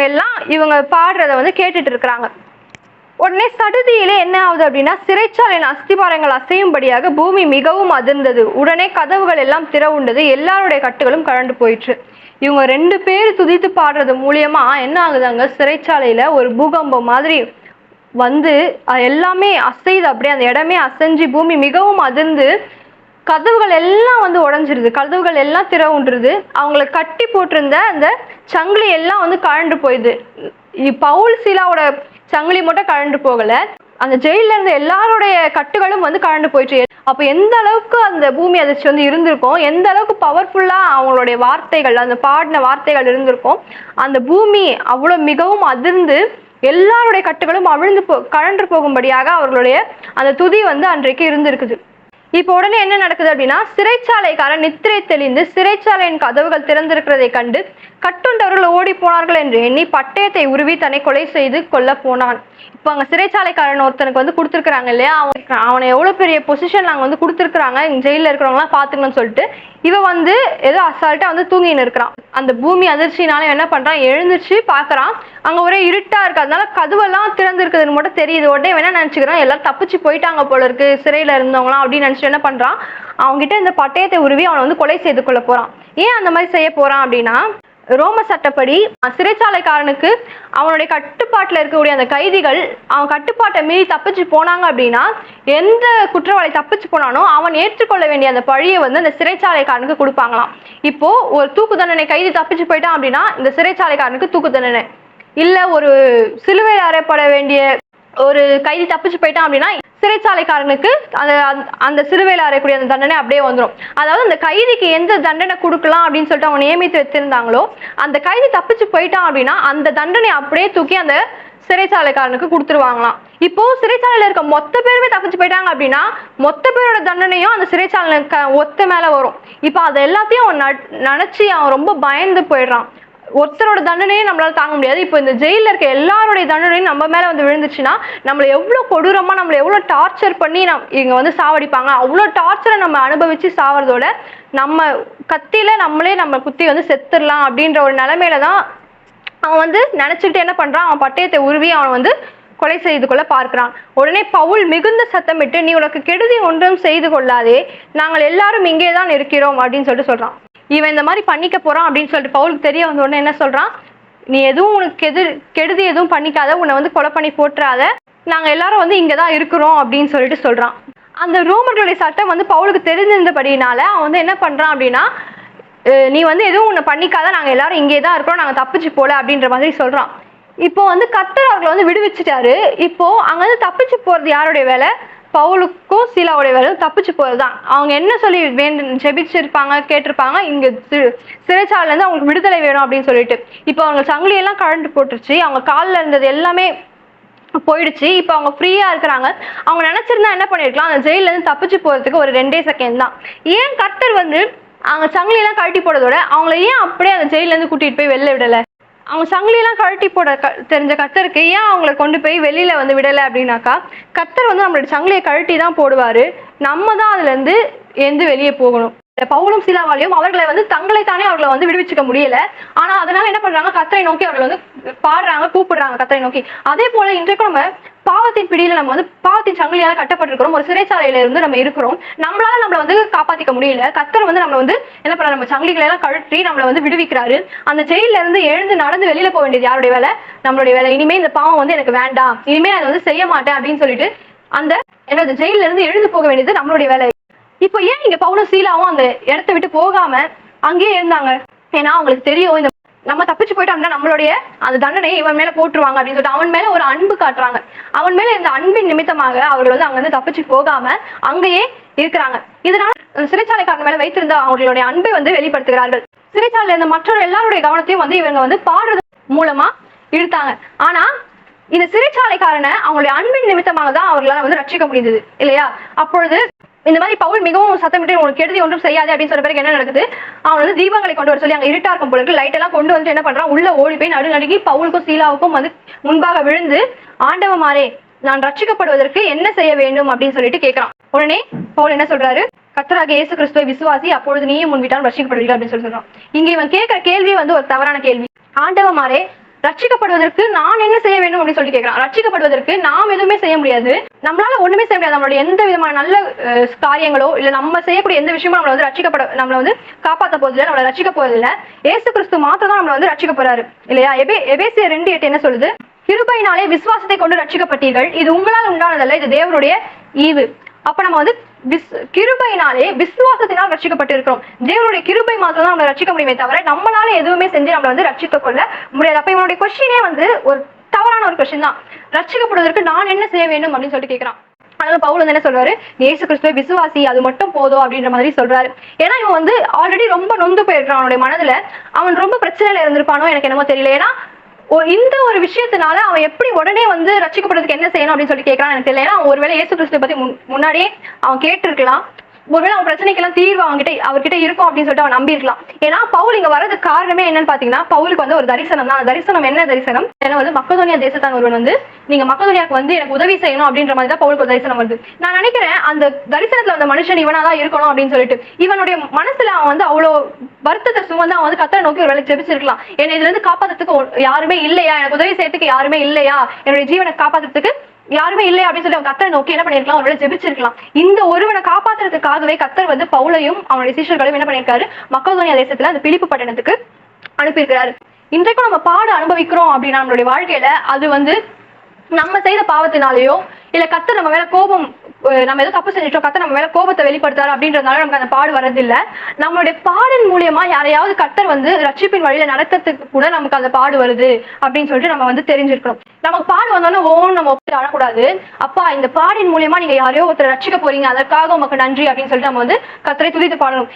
இருக்கிறவங்க எல்லாம் இவங்க பாடுறத வந்து கேட்டுட்டு இருக்கிறாங்க. உடனே சடுதியிலே என்ன ஆகுது அப்படின்னா சிறைச்சாலையின் அஸ்திபாரங்கள் அசையும்படியாக பூமி மிகவும் அதிர்ந்தது. உடனே கதவுகள் எல்லாம் திறவுண்டது எல்லாருடைய கட்டுகளும் கழண்டு போயிற்று. இவங்க ரெண்டு பேர் துதித்து பாடுறது மூலியமா என்ன ஆகுதாங்க சிறைச்சாலையில ஒரு பூகம்பம் மாதிரி வந்து அது எல்லாமே அசையுது. அப்படியே அந்த இடமே அசைஞ்சு பூமி மிகவும் அதிர்ந்து கதவுகள் எல்லாம் வந்து உடஞ்சிருது. கதவுகள் எல்லாம் திறவுன்றது அவங்கள கட்டி போட்டிருந்த அந்த சங்கிலி எல்லாம் வந்து கழண்டு போயிடுது பவுல் சீலாவோட சங்கிலி மட்டும் கழண்டு போகல. அந்த ஜெயில இருந்த எல்லாருடைய கட்டுகளும் வந்து கழண்டு போயிட்டு. அப்போ எந்த அளவுக்கு அந்த பூமி அதிர்ச்சி வந்து இருந்திருக்கும்? எந்த அளவுக்கு பவர்ஃபுல்லாக அவங்களுடைய வார்த்தைகள் அந்த பாடின வார்த்தைகள் இருந்திருக்கும்? அந்த பூமி அவ்வளோ மிகவும் அதிர்ந்து எல்லாருடைய கட்டுகளும் அவிழ்ந்து போ கழன்று போகும்படியாக அவர்களுடைய அந்த துதி வந்து அன்றைக்கு இருந்திருக்குது. இப்போ உடனே என்ன நடக்குது அப்படின்னா சிறைச்சாலைக்காரன் நித்திரை தெளிந்து சிறைச்சாலையின் கதவுகள் திறந்திருக்கிறதை கண்டு கட்டுண்டவர்கள் ஓடி போனார்கள் என்று எண்ணி பட்டயத்தை உருவி தன்னை கொலை செய்து கொல்ல போனான். இப்போ அங்கே சிறைச்சாலைக்காரன் ஒருத்தனுக்கு வந்து கொடுத்துருக்குறாங்க இல்லையா? அவன் அவனை எவ்வளோ பெரிய பொசிஷன் நாங்கள் வந்து கொடுத்துருக்குறாங்க? ஜெயிலில் இருக்கிறவங்களாம் பார்த்துக்கணும்னு சொல்லிட்டு இவன் வந்து ஏதோ அசால்ட்டாக வந்து தூங்கின்னு இருக்கிறான். அந்த பூமி அதிர்ச்சினால என்ன பண்ணுறான் எழுந்திருச்சு பார்க்குறான். அங்கே ஒரே இருட்டாக இருக்கு. அதனால கதவெல்லாம் திறந்துருக்குதுன்னு மட்டும் தெரியுது. உடனே வேணால் நினச்சிக்கிறான். எல்லாம் எல்லாரும் தப்பிச்சு போயிட்டாங்க போல இருக்கு. சிறையில் இருந்தவங்களாம் அப்படின்னு நினச்சிட்டு என்ன பண்ணுறான் அவங்ககிட்ட இந்த பட்டயத்தை உருவி அவனை வந்து கொலை செய்து கொள்ள போகிறான் ஏன் அந்த மாதிரி செய்ய போகிறான் அப்படின்னா ரோம சட்டப்படி சிறைச்சாலைக்காரனுக்கு அவனுடைய கட்டுப்பாட்டில் இருக்கக்கூடிய அந்த கைதிகள் அவன் கட்டுப்பாட்டை மீறி தப்பிச்சு போனாங்க அப்படின்னா எந்த குற்றவாளி தப்பிச்சு போனானோ அவன் ஏற்றுக்கொள்ள வேண்டிய அந்த பழியை வந்து அந்த சிறைச்சாலைக்காரனுக்கு கொடுப்பாங்களாம். இப்போ ஒரு தூக்கு தண்டனை கைதி தப்பிச்சு போயிட்டான் அப்படின்னா இந்த சிறைச்சாலைக்காரனுக்கு தூக்கு தண்டனை. இல்லை ஒரு சிலுவையில் அறையப்பட வேண்டிய ஒரு கைதி தப்பிச்சு போயிட்டான் அப்படின்னா சிறைச்சாலைக்காரனுக்கு அந்த அந்த- அந்த சிலுவையில் அறையக்கூடிய அந்த தண்டனை அப்படியே வந்துடும் அதாவது அந்த கைதிக்கு எந்த தண்டனை கொடுக்கலாம் அப்படின்னு சொல்லிட்டு அவங்க நியமித்து வச்சிருந்தாங்களோ அந்த கைதி தப்பிச்சு போயிட்டான் அப்படின்னா அந்த தண்டனை அப்படியே தூக்கி அந்த சிறைச்சாலைக்காரனுக்கு கொடுத்துருவாங்களாம். இப்போ சிறைச்சாலையில் இருக்க மொத்த பேருமே தப்பிச்சு போயிட்டாங்க அப்படின்னா மொத்த பேரோட தண்டனையும் அந்த சிறைச்சாலை ஒத்த மேல வரும். இப்போ அதை எல்லாத்தையும் அவன் நினச்சி நினைச்சு அவன் ரொம்ப பயந்து போயிடுறான். ஒருத்தரோட தண்டனையும் நம்மளால தாங்க முடியாது. இப்போ இந்த ஜெயிலில் இருக்க எல்லாருடைய தண்டனையும் நம்ம மேலே வந்து விழுந்துச்சுன்னா நம்மளை எவ்வளோ கொடூரமாக நம்மளை எவ்வளோ டார்ச்சர் பண்ணி நம் இங்கே வந்து சாவடிப்பாங்க. அவ்வளோ டார்ச்சரை நம்ம அனுபவிச்சு சாவறதோட நம்ம கத்தியில நம்மளே நம்ம குத்தி வந்து செத்துடலாம் அப்படின்ற ஒரு நிலைமையில தான் அவன் வந்து நினச்சிக்கிட்டு என்ன பண்ணுறான் அவன் பட்டயத்தை உருவி அவன் வந்து கொலை செய்து கொள்ள பார்க்கிறான். உடனே பவுல் மிகுந்த சத்தமிட்டு நீ உனக்கு கெடுதி ஒன்றும் செய்து கொள்ளாதே. நாங்கள் எல்லாரும் இங்கே தான் இருக்கிறோம் அப்படின்னு சொல்லிட்டு சொல்கிறான் இவன் இந்த மாதிரி பண்ணிக்க போறான் அப்படின்னு சொல்லிட்டு பவுலுக்கு தெரிய வந்த உடனே என்ன சொல்றான்? நீ எதுவும் உனக்கு கெது கெடுதி எதுவும் பண்ணிக்காத உன்னை வந்து கொலை பண்ணி போட்டுறாத. நாங்க எல்லாரும் வந்து இங்க தான் இருக்கிறோம் அப்படின்னு சொல்லிட்டு சொல்றான். அந்த ரோமர்களுடைய சட்டம் வந்து பவுலுக்கு தெரிஞ்சிருந்தபடினால அவன் வந்து என்ன பண்றான் அப்படின்னா நீ வந்து எதுவும் உன்னை பண்ணிக்காத நாங்க எல்லாரும் இங்கே தான் இருக்கிறோம் நாங்க தப்பிச்சு போல அப்படின்ற மாதிரி சொல்றான். இப்போ வந்து கத்தர் அவர்களை வந்து விடுவிச்சிட்டாரு. இப்போ அங்க வந்து தப்பிச்சு போறது யாருடைய வேலை? பவுலுக்கும் சீலாவுடைய வேலை தப்பிச்சு போறதுதான். அவங்க என்ன சொல்லி வேண்டு ஜெபிச்சிருப்பாங்க கேட்டிருப்பாங்க இங்க சி- இருந்து அவங்களுக்கு விடுதலை வேணும் அப்படின்னு சொல்லிட்டு. இப்போ அவங்க சங்கிலியெல்லாம் கழண்டு போட்டுருச்சு. அவங்க காலில் இருந்தது எல்லாமே போயிடுச்சு. இப்போ அவங்க ஃப்ரீயா இருக்கிறாங்க. அவங்க நினைச்சிருந்தா என்ன பண்ணிருக்கலாம்? அந்த ஜெயில இருந்து தப்பிச்சு போறதுக்கு ஒரு ரெண்டே செகண்ட் தான். ஏன் கர்த்தர் வந்து அவங்க சங்கிலியெல்லாம் கழட்டி போடுறதோட அவங்கள ஏன் அப்படியே அந்த ஜெயிலேருந்து கூட்டிகிட்டு போய் வெளில விடலை? அவங்க சங்கிலியெல்லாம் கழட்டி போட க தெரிஞ்ச கத்தருக்கு ஏன் அவங்கள கொண்டு போய் வெளியில் வந்து விடலை அப்படின்னாக்கா கத்தர் வந்து நம்மளோட சங்கிலியை கழட்டி தான் போடுவார். நம்ம தான் அதுலேருந்து எந்து வெளியே போகணும். இந்த பவுலும் சிலாவாலையும் அவர்களை வந்து தங்களை தானே அவர்களை வந்து விடுவிச்சுக்க முடியல. ஆனா அதனால என்ன பண்றாங்க? கத்தரை நோக்கி அவர்களை வந்து பாடுறாங்க கூப்பிடுறாங்க கத்தரை நோக்கி. அதே போல இன்றைக்கும் நம்ம பாவத்தின் பிடியில நம்ம வந்து பாவத்தின் சங்கிலியால கட்டப்பட்டிருக்கிறோம். ஒரு சிறைச்சாலையில இருந்து நம்ம இருக்கிறோம். நம்மளால நம்மள வந்து காப்பாத்திக்க முடியல. கத்தர் வந்து நம்மள வந்து என்ன பண்ண நம்ம சங்கிலிகளை எல்லாம் கழற்றி நம்மள வந்து விடுவிக்கிறாரு. அந்த ஜெயில இருந்து எழுந்து நடந்து வெளியில போக வேண்டியது யாருடைய வேலை? நம்மளுடைய வேலை. இனிமே இந்த பாவம் வந்து எனக்கு வேண்டாம். இனிமே அதை வந்து செய்ய மாட்டேன் அப்படின்னு சொல்லிட்டு அந்த என்னது ஜெயில இருந்து எழுந்து போக வேண்டியது நம்மளுடைய வேலை. இப்போ ஏன் இங்க பவுலும் சீலாவும் அந்த இடத்த விட்டு போகாம அங்கேயே இருந்தாங்க? ஏன்னா அவங்களுக்கு தெரியும் இந்த நம்ம தப்பிச்சு போயிட்டோம்னா நம்மளுடைய அந்த தண்டனை இவன் மேல போட்டுருவாங்க அப்படின்னு சொல்லிட்டு அவன் மேல ஒரு அன்பு காட்டுறாங்க. அவன் மேல இந்த அன்பின் நிமித்தமாக அவர்கள் வந்து அங்க இருந்து தப்பிச்சு போகாம அங்கேயே இருக்கிறாங்க. இதனால சிறைச்சாலைக்காரன் மேல வைத்திருந்த அவர்களுடைய அன்பை வந்து வெளிப்படுத்துகிறார்கள். சிறைச்சாலையில இருந்த மற்றொரு எல்லாருடைய கவனத்தையும் வந்து இவங்க வந்து பாடுறது மூலமா இழுத்தாங்க. ஆனா இந்த சிறைச்சாலைக்காரனை அவங்களுடைய அன்பின் நிமித்தமாக தான் அவர்களால வந்து ரட்சிக்க முடிந்தது. இல்லையா? அப்பொழுது இந்த மாதிரி பவுல் மிகவும் சத்தமிட்டு உனக்கு கெடுதி ஒன்றும் செய்யாது அப்படின்னு சொன்ன பிறகு என்ன நடக்குது? அவன் வந்து தீபங்களை கொண்டு வர சொல்லி அங்க இருட்டா இருக்கும் பொழுது லைட் எல்லாம் கொண்டு வந்து என்ன பண்றான்? உள்ள ஓடி போய் நடு நடுங்கி பவுலுக்கும் சீலாவுக்கும் வந்து முன்பாக விழுந்து ஆண்டவமாரே நான் ரட்சிக்கப்படுவதற்கு என்ன செய்ய வேண்டும்? அப்படின்னு சொல்லிட்டு கேட்கறான் உடனே பவுல் என்ன சொல்றாரு? கத்தராக இயேசு கிறிஸ்துவை விசுவாசி அப்பொழுது நீயும் முன்விட்டால் ரசிக்கப்படுவீர்கள் அப்படின்னு சொல்லி சொல்றான். இங்க இவன் கேட்கிற கேள்வி வந்து ஒரு தவறான கேள்வி. ஆண்டவமாரே ரட்சிக்கப்படுவதற்கு நான் என்ன செய்ய வேண்டும் அப்படின்னு சொல்லி கேட்கிறான் ரட்சிக்கப்படுவதற்கு நாம் எதுவுமே செய்ய முடியாது. நம்மளால ஒண்ணுமே செய்ய முடியாது. நம்மளோட எந்த விதமான நல்ல அஹ், காரியங்களோ இல்ல நம்ம செய்யக்கூடிய எந்த விஷயமும் நம்மள வந்து ரட்சிக்கப்பட நம்மள வந்து காப்பாத்த போதில்லை நம்மள ரட்சிக்க போதில்லை ஏசு கிறிஸ்து மாத்திரம் தான் நம்மள வந்து ரட்சிக்க போறாரு இல்லையா? எபே எபேசிய ரெண்டு எட்டு என்ன சொல்லுது? கிருபையினாலே விசுவாசத்தை கொண்டு ரட்சிக்கப்பட்டீர்கள். இது உங்களால் உண்டானதல்ல. இது தேவனுடைய ஈவு. அப்ப நம்ம வந்து விஸ் கிருபையினாலே விசுவாசத்தினால் ரட்சிக்கப்பட்டிருக்கிறோம். தேவனுடைய கிருபை மாத்திரம் தான் நம்மளை ரட்சிக்க முடியுமே தவிர நம்மளால எதுவுமே செஞ்சு நம்மளை வந்து ரட்சிக்க கொள்ள முடியாது. அப்ப இவனுடைய கொஸ்டினே வந்து ஒரு தவறான ஒரு கொஸ்டின் தான். ரட்சிக்கப்படுவதற்கு நான் என்ன செய்ய வேண்டும் அப்படின்னு சொல்லிட்டு கேட்கிறான் அதனால பவுல் வந்து என்ன சொல்றாரு? இயேசு கிறிஸ்துவை விசுவாசி அது மட்டும் போதும் அப்படின்ற மாதிரி சொல்றாரு. ஏன்னா இவன் வந்து ஆல்ரெடி ரொம்ப நொந்து போயிருக்கான் அவனுடைய மனதுல. அவன் ரொம்ப பிரச்சனையில இருந்திருப்பானோ எனக்கு என்னமோ தெரியல. ஏன்னா இந்த ஒரு விஷயத்தினால அவன் எப்படி உடனே வந்து ரசிக்கப்படுறதுக்கு என்ன செய்யணும் அப்படின்னு சொல்லி கேட்கறான் எனக்கு தெரியல. ஏன்னா ஒருவேளை இயேசு கிறிஸ்து பத்தி முன்னாடியே அவன் கேட்டிருக்கலாம். ஒருவேளை அவன் பிரச்சனைக்கெல்லாம் தீர்வு அவங்ககிட்ட அவர்கிட்ட இருக்கும் அப்படின்னு சொல்லிட்டு அவன் நம்பியிருக்கலாம் ஏன்னா பவுல் இங்க வரதுக்கு காரணமே என்னன்னு பாத்தீங்கன்னா பவுலுக்கு வந்து ஒரு தரிசனம் தான். தரிசனம் என்ன தரிசனம்? ஏன்னா வந்து மக்கதோனியா தேசத்தான் ஒருவன் வந்து நீங்க மக்கதோனியாக்கு வந்து எனக்கு உதவி செய்யணும் அப்படின்ற மாதிரி தான் பவுலுக்கு ஒரு தரிசனம் வருது. நான் நினைக்கிறேன் அந்த தரிசனத்துல அந்த மனுஷன் இவனா தான் இருக்கணும் அப்படின்னு சொல்லிட்டு இவனுடைய மனசுல அவன் வந்து அவ்வளவு வருத்தத்தை சுமந்து அவன் வந்து கத்தரை நோக்கி ஒரு வேலை ஜெபிச்சிருக்கலாம். என்னை இதுல இருந்து காப்பாத்துறதுக்கு யாருமே இல்லையா? எனக்கு உதவி செய்யறதுக்கு யாருமே இல்லையா? என்னுடைய ஜீவனை காப்பாத்துறதுக்கு யாருமே இல்லை அப்படின்னு சொல்லி அவன் கத்தரை நோக்கி என்ன பண்ணிருக்கலாம்? அவரோட ஜெபிச்சிருக்கலாம். இந்த ஒருவனை காப்பாத்துறதுக்காகவே கத்தர் வந்து பவுலையும் அவனுடைய சீஷர்களையும் என்ன பண்ணிருக்காரு? மக்கள்தோனிய தேசத்துல அந்த பிலிப்பு பட்டணத்துக்கு அனுப்பியிருக்கிறாரு. இன்றைக்கும் நம்ம பாடு அனுபவிக்கிறோம் அப்படின்னா நம்மளுடைய வாழ்க்கையில அது வந்து நம்ம செய்த பாவத்தினாலேயோ இல்ல கத்தர் நம்ம மேல கோபம் நம்ம ஏதோ தப்பு செஞ்சிட்டோம் கத்தர் நம்ம மேல கோபத்தை வெளிப்படுத்தாரு அப்படின்றதுனால நமக்கு அந்த பாடு வரதில்ல நம்மளுடைய பாடின் மூலியமா யாரையாவது கத்தர் வந்து ரட்சிப்பின் வழியில நடத்துறதுக்கு கூட நமக்கு அந்த பாடு வருது அப்படின்னு சொல்லிட்டு நம்ம வந்து தெரிஞ்சிருக்கணும். நமக்கு பாடு வந்தோடனே ஓன் நம்ம ஒப்பிட்டு அழக்கூடாது அப்பா இந்த பாடின் மூலியமா நீங்க யாரையோ ஒருத்தர் ரட்சிக்க போறீங்க அதற்காக உமக்கு நன்றி அப்படின்னு சொல்லிட்டு நம்ம வந்து கத்தரை துதித்து பாடணும்.